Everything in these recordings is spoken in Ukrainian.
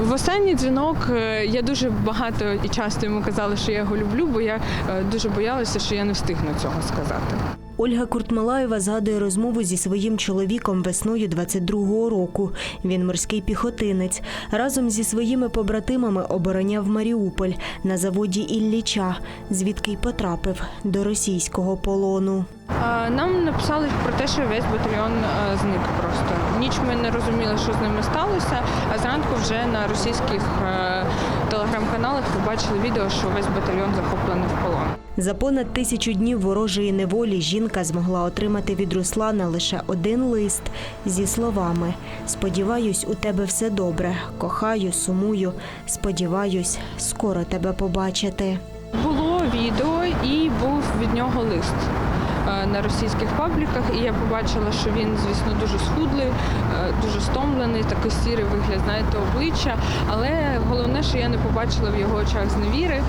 В останній дзвінок е, я дуже багато і часто йому казала, що я його люблю, бо я е, дуже боялася, що я не встигну цього сказати. Ольга Куртмалаєва згадує розмову зі своїм чоловіком весною 22-го року. Він морський піхотинець. Разом зі своїми побратимами обороняв Маріуполь на заводі Ілліча, звідки й потрапив до російського полону. Нам написали про те, що весь батальйон е, зник просто. Ніч ми не розуміли, що з ними сталося, а зранку вже на російських е, телеграм-каналах побачили відео, що весь батальйон захоплений в полон. За понад тисячу днів ворожої неволі жінка змогла отримати від Руслана лише один лист зі словами: Сподіваюсь, у тебе все добре. Кохаю, сумую. Сподіваюсь, скоро тебе побачити. Було відео і був від нього лист на російських пабліках. І я побачила, що він, звісно, дуже схудлий, е, дуже стомлений, такий сірий вигляд, знаєте, обличчя. Але головне, що я не побачила в його очах зневіри. Е,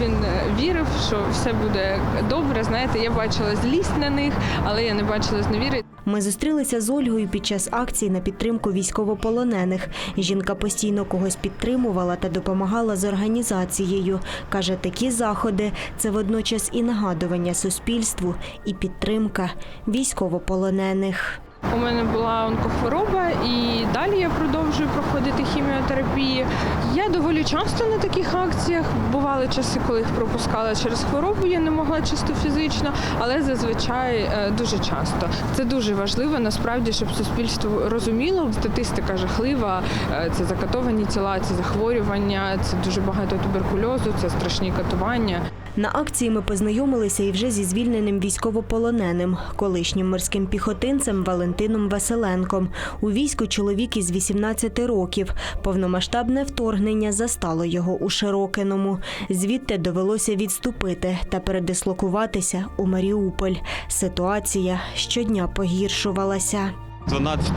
Він е, вірив, що все буде добре. Знаєте, я бачила злість на них, але я не бачила зневіри. Ми зустрілися з Ольгою під час акції на підтримку військовополонених. Жінка постійно когось підтримувала та допомагала з організацією. Каже, такі заходи це водночас і нагадування суспільству, і підтримка військовополонених. У мене була онкохвороба, і далі я продовжую проходити хіміотерапію. Я доволі часто на таких акціях. Бували часи, коли їх пропускала через хворобу. Я не могла чисто фізично, але зазвичай е, дуже часто. Це дуже важливо насправді, щоб суспільство розуміло. Статистика жахлива. е, Це закатовані тіла, це захворювання, це дуже багато туберкульозу, це страшні катування. На акції ми познайомилися і вже зі звільненим військовополоненим, колишнім морським піхотинцем Валентином Василенком. У війську чоловік із 18 років. Повномасштабне вторгнення застало його у Широкиному. Звідти довелося відступити та передислокуватися у Маріуполь. Ситуація щодня погіршувалася. 12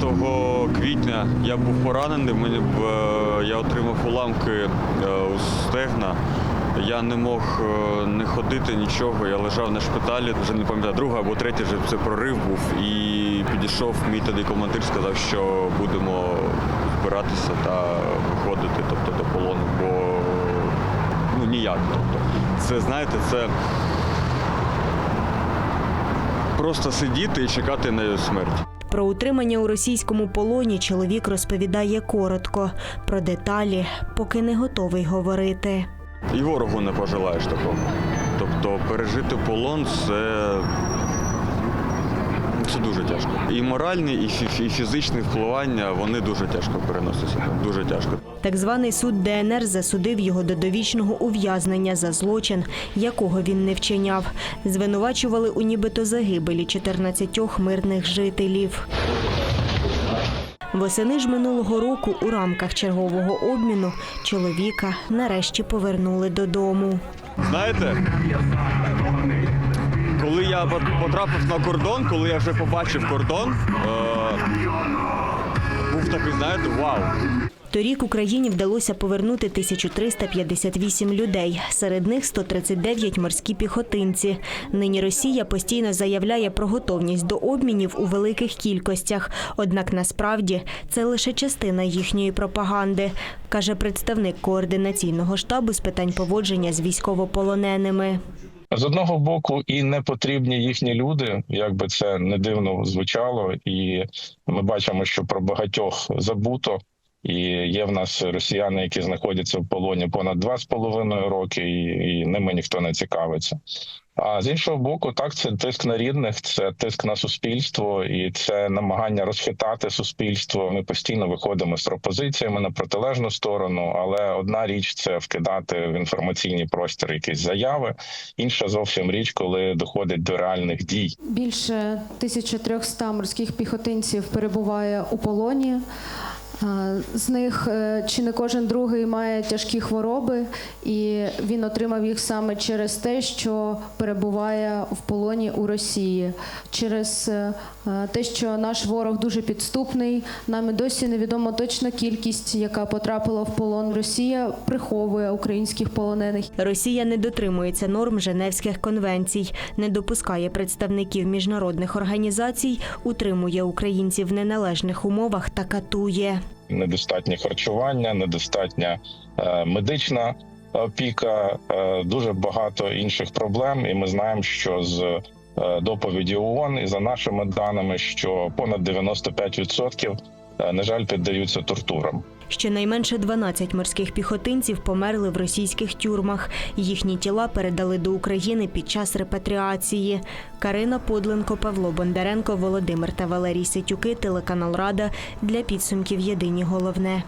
квітня я був поранений, мені е, я отримав уламки е, у стегна. Я не мог е, не ходити нічого. Я лежав на шпиталі, вже не пам'ятаю, другий або третій вже це прорив був. І підійшов мій тоді командир, сказав, що будемо збиратися та виходити тобто, до полону, бо ну ніяк. Тобто, це знаєте, це просто сидіти і чекати на смерть. Про утримання у російському полоні чоловік розповідає коротко. Про деталі поки не готовий говорити. І ворогу не пожелаєш такого. Тобто пережити полон це, це дуже тяжко. І моральне, і, фі- і фізичне впливання вони дуже тяжко переносяться. Дуже тяжко. Так званий суд ДНР засудив його до довічного ув'язнення за злочин, якого він не вчиняв. Звинувачували у нібито загибелі 14 мирних жителів. Восени ж минулого року у рамках чергового обміну чоловіка нарешті повернули додому. Знаєте, коли я потрапив на кордон, коли я вже побачив кордон, е- був такий, знаєте, вау. Торік Україні вдалося повернути 1358 людей. Серед них 139 морські піхотинці. Нині Росія постійно заявляє про готовність до обмінів у великих кількостях. Однак насправді це лише частина їхньої пропаганди, каже представник координаційного штабу з питань поводження з військовополоненими. З одного боку, і не потрібні їхні люди, як би це не дивно звучало, і ми бачимо, що про багатьох забуто. І є в нас росіяни, які знаходяться в полоні понад два з половиною роки, і, і ними ніхто не цікавиться. А з іншого боку, так це тиск на рідних, це тиск на суспільство, і це намагання розхитати суспільство. Ми постійно виходимо з пропозиціями на протилежну сторону, але одна річ це вкидати в інформаційний простір якісь заяви. Інша зовсім річ, коли доходить до реальних дій. Більше 1300 морських піхотинців перебуває у полоні. З них е, чи не кожен другий має тяжкі хвороби, і він отримав їх саме через те, що перебуває в полоні у Росії, через е, е, те, що наш ворог дуже підступний. Нам і досі невідомо точна кількість, яка потрапила в полон. Росія приховує українських полонених. Росія не дотримується норм Женевських конвенцій, не допускає представників міжнародних організацій, утримує українців в неналежних умовах та катує. Недостатнє харчування, недостатня е, медична опіка, е, дуже багато інших проблем. І ми знаємо, що з е, доповіді ООН і за нашими даними, що понад 95% е, на жаль піддаються тортурам. Щонайменше 12 морських піхотинців померли в російських тюрмах. Їхні тіла передали до України під час репатріації. Карина Подленко, Павло Бондаренко, Володимир та Валерій Сетюки, телеканал Рада для підсумків Єдині головне.